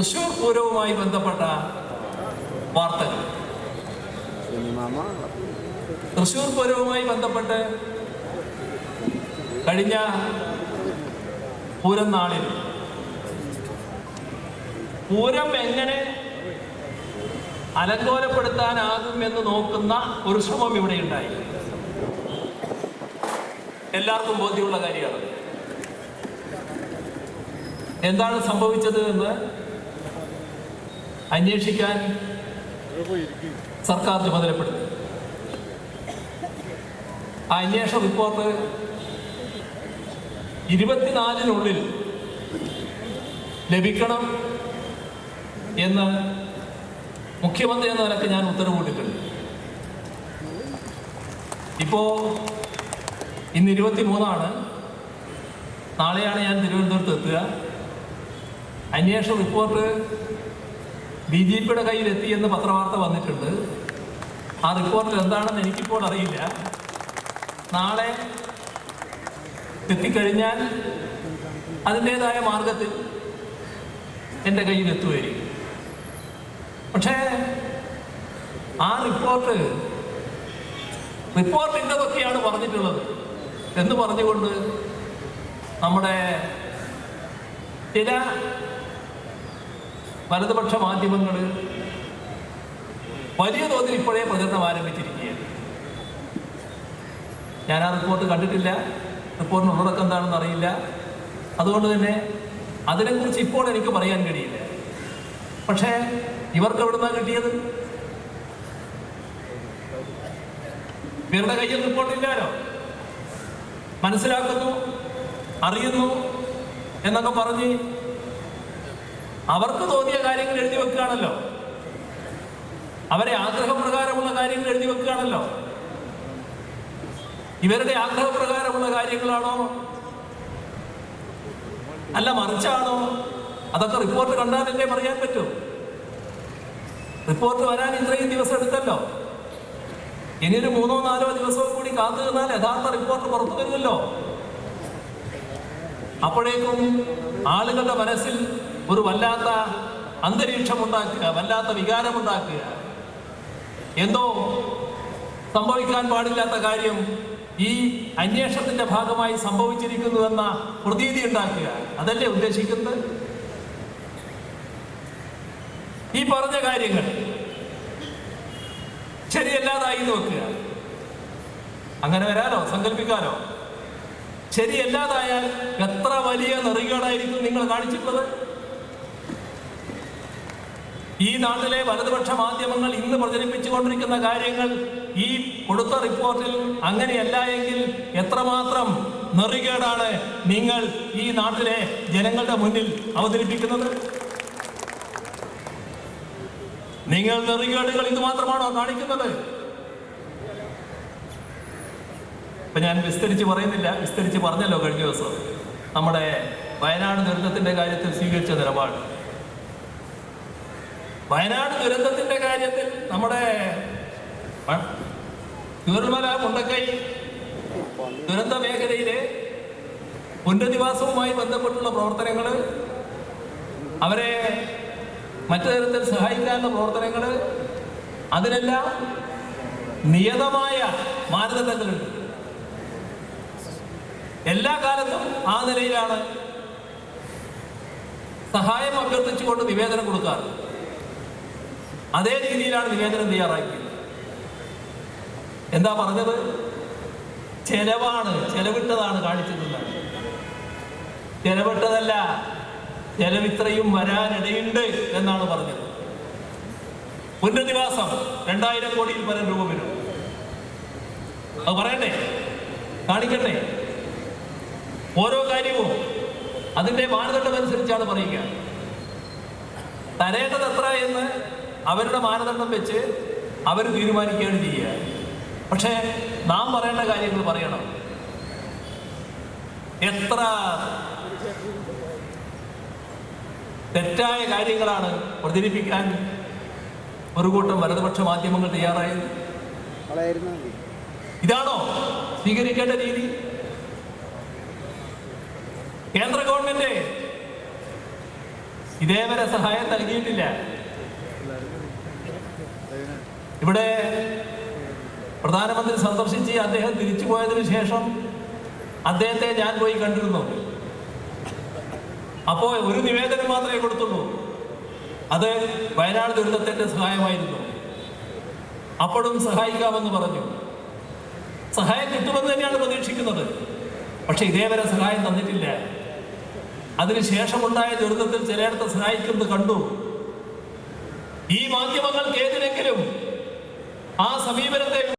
തൃശൂർ പൂരവുമായി ബന്ധപ്പെട്ട വാർത്തകൾ. തൃശൂർ പൂരവുമായി ബന്ധപ്പെട്ട് കഴിഞ്ഞ പൂരം നാളിൽ പൂരം എങ്ങനെ അലങ്കോലപ്പെടുത്താനാകും എന്ന് നോക്കുന്ന ഒരു ശ്രമം ഇവിടെ ഉണ്ടായി. എല്ലാവർക്കും ബോധ്യമുള്ള കാര്യമാണ്. എന്താണ് സംഭവിച്ചത് എന്ന് അന്വേഷിക്കാൻ സർക്കാർ ചുമതലപ്പെടുത്തി ആ അന്വേഷണ റിപ്പോർട്ട് ഇരുപത്തിനാലിനുള്ളിൽ ലഭിക്കണം എന്ന് മുഖ്യമന്ത്രി എന്ന നിലയ്ക്ക് ഞാൻ ഉത്തരവ് കൊടുത്തിട്ടുണ്ട്. ഇപ്പോ ഇന്ന് ഇരുപത്തി മൂന്നാണ് നാളെയാണ് ഞാൻ തിരുവനന്തപുരത്ത് എത്തുക. അന്വേഷണ റിപ്പോർട്ട് ബി ജെ പിയുടെ കയ്യിലെത്തി എന്ന് പത്രവാർത്ത വന്നിട്ടുണ്ട്. ആ റിപ്പോർട്ടിൽ എന്താണെന്ന് എനിക്കിപ്പോൾ അറിയില്ല. നാളെ എത്തിക്കഴിഞ്ഞാൽ അതിന്റെതായ മാർഗത്തിൽ എന്റെ കയ്യിൽ എത്തുമായിരിക്കും പക്ഷേ ആ റിപ്പോർട്ട് റിപ്പോർട്ട് ഇന്നതൊക്കെയാണ് പറഞ്ഞിട്ടുള്ളത്. എന്ന് പറഞ്ഞുകൊണ്ട് നമ്മുടെ ചില വലതുപക്ഷ മാധ്യമങ്ങൾ വലിയ തോതിൽ ഇപ്പോഴേ പ്രചരണം ആരംഭിച്ചിരിക്കുകയാണ്. ഞാൻ ആ റിപ്പോർട്ട് കണ്ടിട്ടില്ല. റിപ്പോർട്ടിന് ഉള്ളടക്കം എന്താണെന്ന് അറിയില്ല. അതുകൊണ്ട് തന്നെ അതിനെക്കുറിച്ച് ഇപ്പോൾ എനിക്ക് പറയാൻ കഴിയില്ല. പക്ഷേ ഇവർക്ക് എവിടുന്നാണ് കിട്ടിയത്? ഇവരുടെ കയ്യിൽ റിപ്പോർട്ടില്ലാലോ മനസ്സിലാക്കുന്നു അറിയുന്നു എന്നൊക്കെ പറഞ്ഞ് അവർക്ക് തോന്നിയ കാര്യങ്ങൾ എഴുതി വെക്കുകയാണല്ലോ. അവരെ ആഗ്രഹപ്രകാരമുള്ള കാര്യങ്ങൾ എഴുതി വെക്കുകയാണല്ലോ. ഇവരുടെ ആഗ്രഹപ്രകാരമുള്ള കാര്യങ്ങളാണോ? അല്ല മറിച്ചാണോ? അതൊക്കെ റിപ്പോർട്ട് കണ്ടാലല്ലേ പറയാൻ പറ്റൂ. റിപ്പോർട്ട് വരാൻ ഇത്രയും ദിവസം എടുത്തല്ലോ. ഇനിയൊരു മൂന്നോ നാലോ ദിവസവും കൂടി കാത്തു നിന്നാൽ യഥാർത്ഥ റിപ്പോർട്ട് പുറത്തു വരുമല്ലോ. അപ്പോഴേക്കും ആളുകളുടെ മനസ്സിൽ ഒരു വല്ലാത്ത അന്തരീക്ഷം ഉണ്ടാക്കുക വല്ലാത്ത വികാരം ഉണ്ടാക്കുക എന്തോ സംഭവിക്കാൻ പാടില്ലാത്ത കാര്യം ഈ അന്വേഷണത്തിന്റെ ഭാഗമായി സംഭവിച്ചിരിക്കുന്നുവെന്ന പ്രതീതി ഉണ്ടാക്കുക. അതല്ലേ ഉദ്ദേശിക്കുന്നത്? ഈ പറഞ്ഞ കാര്യങ്ങൾ ശരിയല്ലാതായി നോക്കുക. അങ്ങനെ വരാനോ സങ്കല്പിക്കാനോ ശരിയല്ലാതായാൽ എത്ര വലിയ നെറികേടായിരിക്കും നിങ്ങൾ കാണിച്ചിട്ടുള്ളത്? ഈ നാട്ടിലെ വലതുപക്ഷ മാധ്യമങ്ങൾ ഇന്ന് പ്രചരിപ്പിച്ചുകൊണ്ടിരിക്കുന്ന കാര്യങ്ങൾ ഈ കൊടുത്ത റിപ്പോർട്ടിൽ അങ്ങനെയല്ല എങ്കിൽ എത്രമാത്രം നെറികേടാണ് നിങ്ങൾ ഈ നാട്ടിലെ ജനങ്ങളുടെ മുന്നിൽ അവതരിപ്പിക്കുന്നത്? നിങ്ങൾ നെറികേടുകൾ ഇത് മാത്രമാണോ കാണിക്കുന്നത്? ഇപ്പൊ ഞാൻ വിസ്തരിച്ച് പറയുന്നില്ല. വിസ്തരിച്ച് പറഞ്ഞല്ലോ കഴിഞ്ഞ ദിവസം. നമ്മുടെ വയനാട് ദുരന്തത്തിന്റെ കാര്യത്തിൽ സ്വീകരിച്ച നിലപാട്. വയനാട് ദുരന്തത്തിന്റെ കാര്യത്തിൽ നമ്മുടെ ചൂരൽമല മുണ്ടക്കൈ ദുരന്ത മേഖലയിലെ പുനരധിവാസവുമായി ബന്ധപ്പെട്ടുള്ള പ്രവർത്തനങ്ങൾ അവരെ മറ്റു തരത്തിൽ സഹായിക്കാനുള്ള പ്രവർത്തനങ്ങൾ അതിനെല്ലാം നിയതമായ മാനദണ്ഡങ്ങളുണ്ട്. എല്ലാ കാലത്തും ആ നിലയിലാണ് സഹായം അഭ്യർത്ഥിച്ചുകൊണ്ട് നിവേദനം കൊടുക്കാറ്. അതേ രീതിയിലാണ് നിവേദനം തയ്യാറാക്കിയത്. എന്താ പറഞ്ഞത്? ചെലവാണ് ചെലവിട്ടതാണ് കാണിച്ചിട്ടുള്ളത്. ചെലവിട്ടതല്ല ചെലവിത്രയും വരാനിടയുണ്ട് എന്നാണ് പറഞ്ഞത്. പുനരധിവാസം രണ്ടായിരം കോടിയിൽ പരം രൂപ വരും. അത് പറയണ്ടേ? കാണിക്കട്ടെ ഓരോ കാര്യവും അതിന്റെ മാനദണ്ഡം അനുസരിച്ചാണ് പറയുക. തരേണ്ടത് എത്ര എന്ന് അവരുടെ മാനദണ്ഡം വെച്ച് അവർ തീരുമാനിക്കുകയാണ് ചെയ്യുക. പക്ഷേ നാം പറയേണ്ട കാര്യങ്ങൾ പറയണം. എത്ര തെറ്റായ കാര്യങ്ങളാണ് പ്രചരിപ്പിക്കാൻ ഒരു കൂട്ടം വലതുപക്ഷ മാധ്യമങ്ങൾ തയ്യാറായത്? ഇതാണോ സ്വീകരിക്കേണ്ട രീതി? കേന്ദ്ര ഗവൺമെന്റ് ഇതേവരെ സഹായം നൽകിയിട്ടില്ല. ഇവിടെ പ്രധാനമന്ത്രി സന്ദർശിച്ച് അദ്ദേഹം തിരിച്ചു പോയതിനു ശേഷം അദ്ദേഹത്തെ ഞാൻ പോയി കണ്ടിരുന്നു. അപ്പോ ഒരു നിവേദനം മാത്രമേ കൊടുത്തുള്ളൂ. അത് വയനാട് ദുരിതത്തിന്റെ സഹായമായിരുന്നു. അപ്പോഴും സഹായിക്കാമെന്ന് പറഞ്ഞു. സഹായം കിട്ടുമെന്ന് തന്നെയാണ് പ്രതീക്ഷിക്കുന്നത്. പക്ഷെ ഇതേവരെ സഹായം തന്നിട്ടില്ല. അതിനുശേഷമുണ്ടായ ദുരിതത്തിൽ ചിലയിടത്ത് സഹായിക്കുന്നത് കണ്ടു. ഈ മാധ്യമങ്ങൾക്ക് ഏതിനെങ്കിലും ആ സമീപനത്തെ